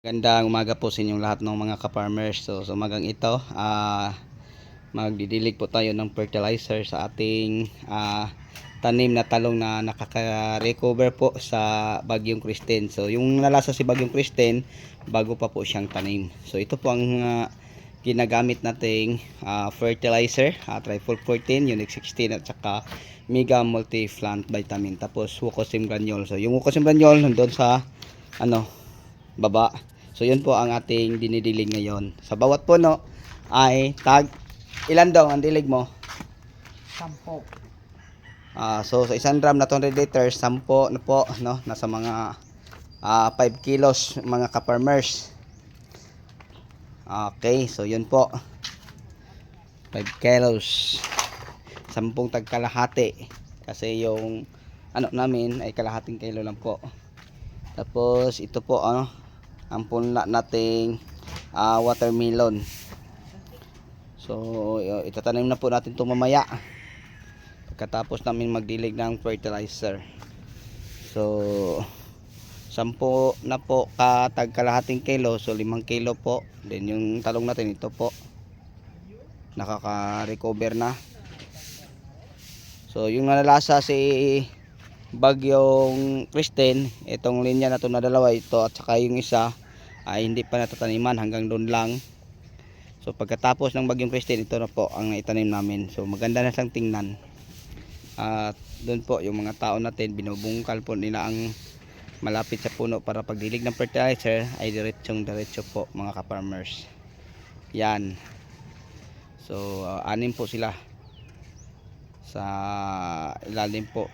Gandang umaga po sa inyong lahat ng mga ka-farmers. So, sa umagang ito, ah magdidilig po tayo ng fertilizer sa ating ah, tanim na talong na nakaka-recover po sa Bagyong Kristen. So, yung nalasa si Bagyong Kristen, bago pa po siyang tanim. So, ito po ang ah, ginagamit nating ah, fertilizer, uh, Trifol 14, Unique 16 at saka Mega Multi Plant Vitamin. Tapos, Wucosim Granule. So, yung Wucosim Granule nandun sa ano, baba. So yun po ang ating dinidilig ngayon. Sa bawat puno ay tag ilan daw ang dilig mo? Sampo. Ah, so sa isang drum na 200 liters, 10 na po no, nasa mga ah, 5 kilos mga ka-farmers. Okay, so yun po. 5 kilos. 10 tag kalahati kasi yung ano namin ay kalahating kilo lang po. Tapos ito po ano, ang punla nating ah, watermelon. So itatanim na po natin ito mamaya. Pagkatapos namin magdilig ng fertilizer. So sampo na po katag kalahating kilo, so 5 kilo po. Then yung talong natin ito po. Nakaka-recover na. So yung nalalasa si Bagyong Kristen, itong linya na to na dalawa ito at saka yung isa ay hindi pa natataniman hanggang doon lang. So pagkatapos ng Bagyong Kristen, ito na po ang naitanim namin. So maganda na siyang tingnan. At doon po yung mga tao natin binubungkal po nila ang malapit sa puno para pagdilig ng fertilizer ay diretsong diretso po mga ka-farmers. Yan. So uh, anim po sila sa ilalim po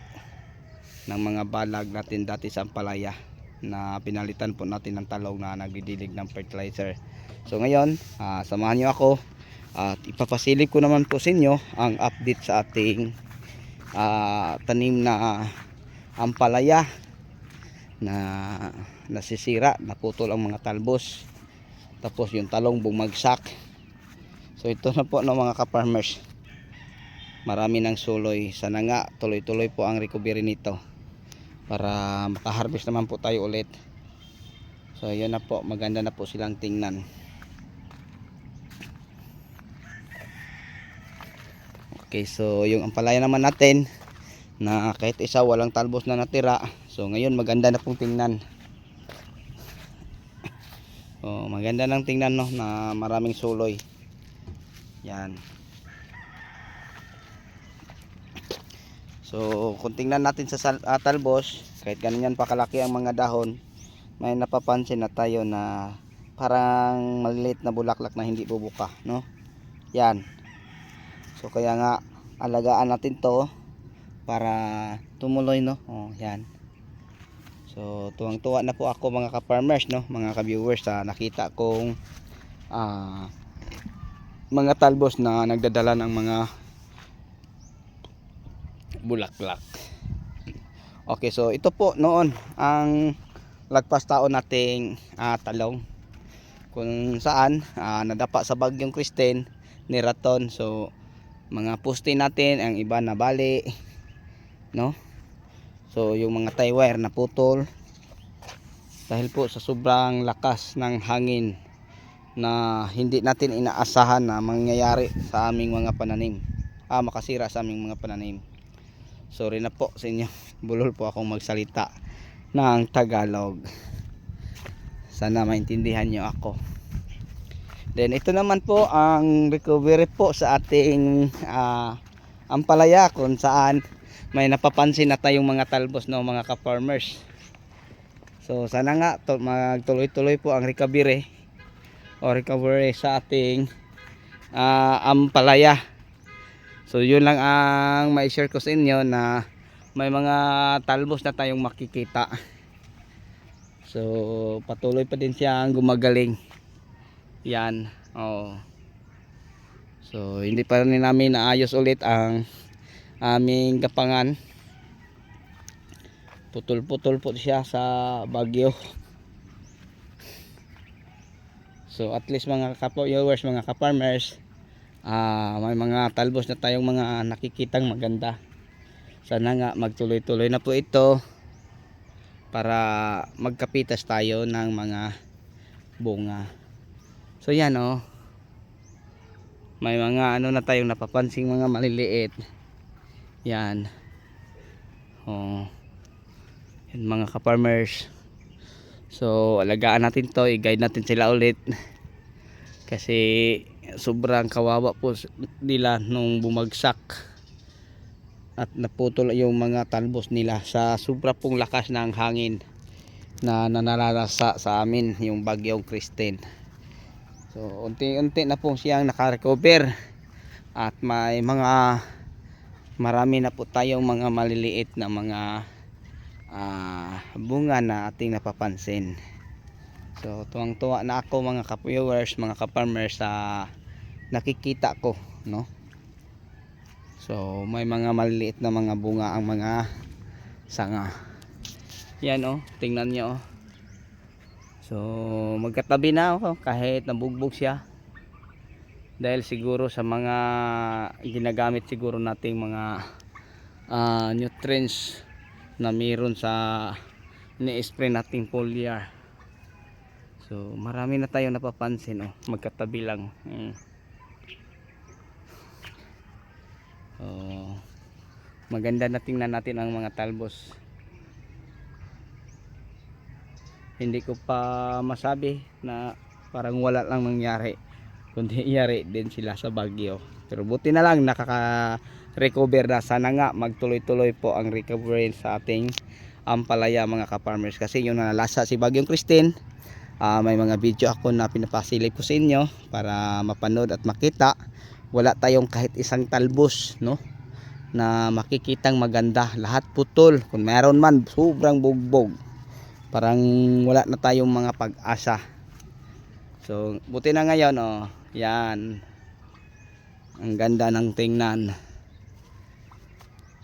ng mga balag natin dati sa Ampalaya na pinalitan po natin ng talong na nagdidilig ng fertilizer. So ngayon, ah, samahan niyo ako at ipapasilip ko naman po sa inyo ang update sa ating ah, tanim na Ampalaya na nasisira, naputol ang mga talbos. Tapos yung talong bumagsak. So ito na po ng mga ka-farmers. Marami ng suloy. Sana nga tuloy-tuloy po ang recovery nito para makaharvest naman po tayo ulit. So yun na po. Maganda na po silang tingnan. Okay so yung ampalaya naman natin na kahit isa walang talbos na natira. So ngayon maganda na pong tingnan. Oh maganda nang tingnan no na maraming suloy. Yan So, kung tingnan natin sa ah, talbos, kahit ganyan pa kalaki ang mga dahon, may napapansin na tayo na parang maliliit na bulaklak na hindi bubuka, no? Yan. So, kaya nga, alagaan natin to para tumuloy, no? Oh, yan. So, tuwang-tuwa na po ako mga ka-farmers, no? Mga ka-viewers, sa nakita kong ah, mga talbos na nagdadala ng mga bulaklak. Okay, so ito po noon ang lagpas taon nating ah, talong kung saan ah, nadapa sa bagyong Kristen ni Raton. So mga poste natin ang iba na bali no? So yung mga tie wire na putol dahil po sa sobrang lakas ng hangin na hindi natin inaasahan na mangyayari sa aming mga pananim. Ah, makasira sa aming mga pananim. Sorry na po sa inyo. Bulol po akong magsalita ng Tagalog. Sana maintindihan nyo ako. Then ito naman po ang recovery po sa ating ah, ampalaya kung saan may napapansin na tayong mga talbos no mga ka-farmers. So sana nga to, magtuloy-tuloy po ang recovery o recovery sa ating ah, ampalaya. So yun lang ang mai-share ko sa inyo na may mga talbos na tayong makikita. So patuloy pa din siyang gumagaling. Yan. Oh. So hindi pa rin namin naayos ulit ang aming gapangan. Putol-putol po siya sa bagyo. So at least mga ka-viewers, mga ka-farmers, ah may mga talbos na tayong mga nakikitang maganda sana nga magtuloy-tuloy na po ito para magkapitas tayo ng mga bunga. So yan oh. May mga ano na tayong napapansing mga maliliit. Yan. Oh. Yan mga ka-farmers. So alagaan natin to, i-guide natin sila ulit. Kasi sobrang kawawa po nila nung bumagsak at naputol yung mga talbos nila sa sobra pong lakas ng hangin na nanarasa sa amin yung bagyong Kristen. So unti-unti na po siyang nakarecover at may mga marami na po tayong mga maliliit na mga ah, bunga na ating napapansin. So tuwang-tuwa na ako mga ka-viewers, mga ka-farmers sa nakikita ko, no? So may mga maliliit na mga bunga ang mga sanga. Yan oh, tingnan niyo oh. So magkatabi na ako kahit nabugbog siya. Dahil siguro sa mga ginagamit siguro nating mga ah, nutrients na meron sa ni-spray nating foliar. So marami na tayong napapansin oh, magkatabi lang. Mm. Oh, maganda na tingnan natin ang mga talbos. Hindi ko pa masabi na parang wala lang nangyari. Kundi iyari din sila sa Bagyo. Pero buti na lang nakaka-recover na. Sana nga magtuloy-tuloy po ang recovery sa ating ampalaya mga ka-farmers. Kasi yung nalasa si Bagyong Christine, ah, may mga video ako na pinapasilip ko sa inyo para mapanood at makita. Wala tayong kahit isang talbos no? Na makikitang maganda. Lahat putol. Kung meron man sobrang bugbog. Parang wala na tayong mga pag-asa. So buti na ngayon oh. Yan. Ang ganda ng tingnan.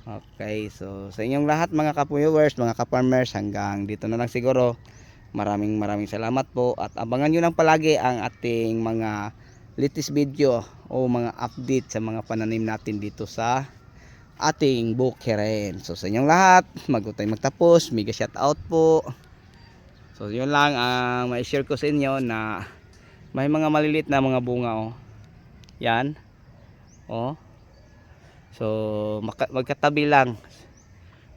Okay so sa inyong lahat mga ka-viewers mga ka-farmers hanggang dito na lang siguro maraming maraming salamat po at abangan nyo lang palagi ang ating mga latest video o mga update sa mga pananim natin dito sa ating bukirin. So sa inyong lahat, tayo magtapos, mega shout out po. So yun lang ang ma-share ko sa inyo na may mga maliliit na mga bunga oh. Yan. Oh. So magkatabi lang.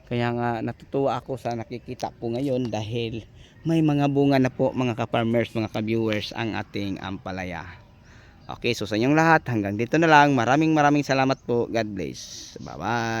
Kaya nga natutuwa ako sa nakikita ko ngayon dahil may mga bunga na po mga ka-farmers, mga ka-viewers ang ating ampalaya. Okay, so sa inyong lahat, hanggang dito na lang. Maraming maraming salamat po. God bless. Bye-bye.